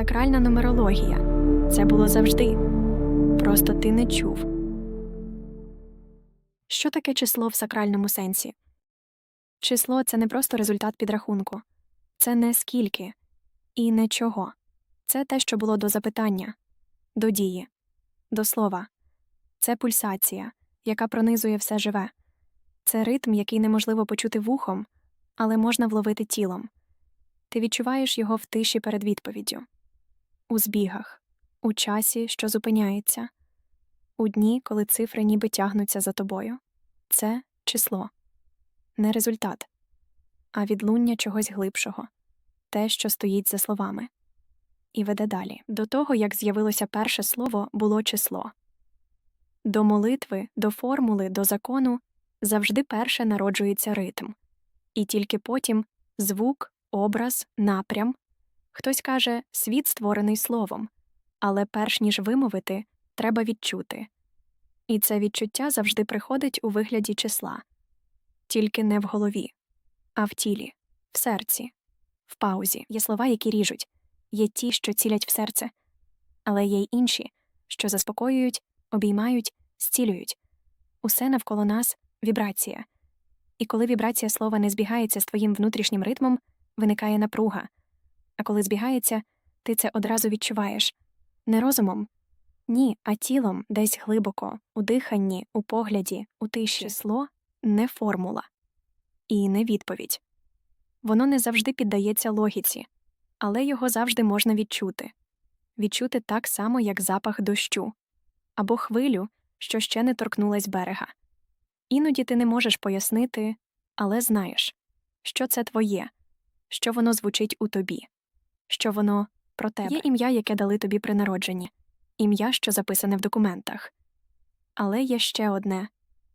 Сакральна нумерологія. Це було завжди. Просто ти не чув. Що таке число в сакральному сенсі? Число це не просто результат підрахунку, це не скільки і не чого. Це те, що було до запитання, до дії, до слова. Це пульсація, яка пронизує все живе. Це ритм, який неможливо почути вухом, але можна вловити тілом. Ти відчуваєш його в тиші перед відповіддю, у збігах, у часі, що зупиняється, у дні, коли цифри ніби тягнуться за тобою. Це число, не результат, а відлуння чогось глибшого, те, що стоїть за словами. І веде далі. До того, як з'явилося перше слово, було число. До молитви, до формули, до закону завжди перше народжується ритм, і тільки потім звук, образ, напрям. Хтось каже світ створений словом, але перш ніж вимовити, треба відчути. І це відчуття завжди приходить у вигляді числа, тільки не в голові, а в тілі, в серці, в паузі. Є слова, які ріжуть, є ті, що цілять в серце, але є й інші, що заспокоюють, обіймають, зцілюють. Усе навколо нас вібрація. І коли вібрація слова не збігається з твоїм внутрішнім ритмом, виникає напруга. А коли збігається, ти це одразу відчуваєш не розумом, ні, а тілом десь глибоко, у диханні, у погляді, у тиші. Число не формула і не відповідь. Воно не завжди піддається логіці, але його завжди можна відчути відчути так само, як запах дощу або хвилю, що ще не торкнулась берега. Іноді ти не можеш пояснити, але знаєш, що це твоє, що воно звучить у тобі, що воно про тебе. Є ім'я, яке дали тобі при народженні, ім'я, що записане в документах. Але є ще одне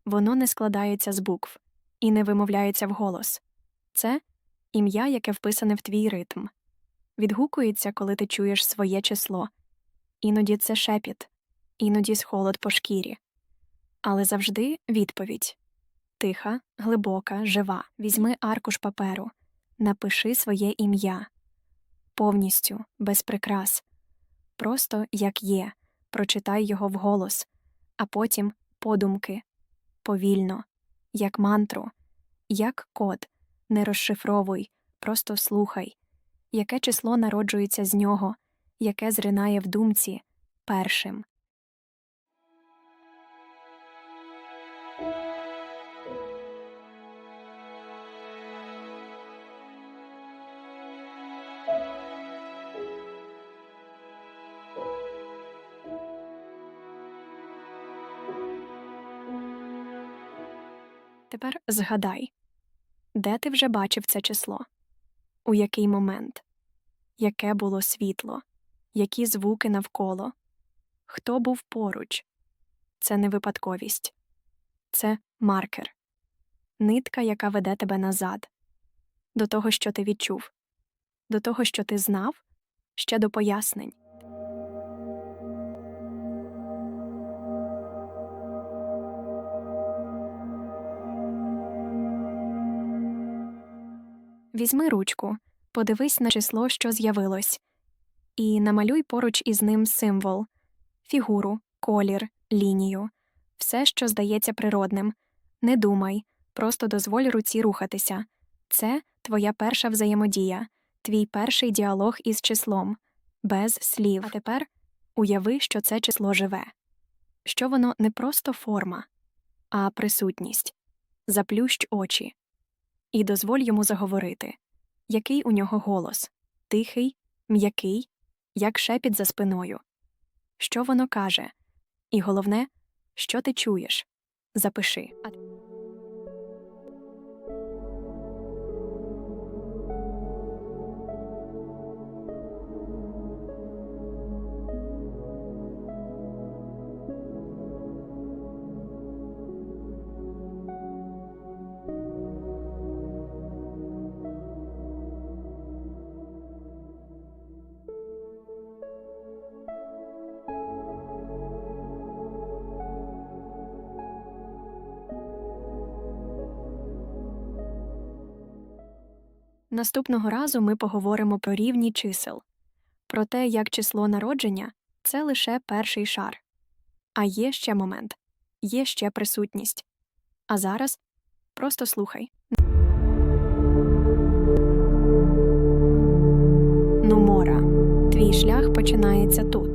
воно не складається з букв і не вимовляється вголос. Це ім'я, яке вписане в твій ритм. Відгукується, коли ти чуєш своє число. Іноді це шепіт, іноді схолод по шкірі. Але завжди відповідь тиха, глибока, жива. Візьми аркуш паперу, напиши своє ім'я повністю, без прикрас, просто як є, прочитай його вголос, а потім подумки, повільно, як мантру, як код, не розшифровуй, просто слухай, яке число народжується з нього, яке зринає в думці першим. Тепер згадай, де ти вже бачив це число, у який момент, яке було світло, які звуки навколо, хто був поруч. Це не випадковість, це маркер, нитка, яка веде тебе назад, до того, що ти відчув, до того, що ти знав, ще до пояснень. Візьми ручку, подивись на число, що з'явилось, і намалюй поруч із ним символ, фігуру, колір, лінію, все, що здається природним. Не думай, просто дозволь руці рухатися. Це твоя перша взаємодія, твій перший діалог із числом, без слів. А тепер уяви, що це число живе, що воно не просто форма, а присутність. Заплющ очі і дозволь йому заговорити. Який у нього голос тихий, м'який, як шепіт за спиною. Що воно каже? І головне, що ти чуєш? Запиши. Наступного разу ми поговоримо про рівні чисел, про те, як число народження це лише перший шар. А є ще момент, є ще присутність. А зараз просто слухай. Нумора. Твій шлях починається тут.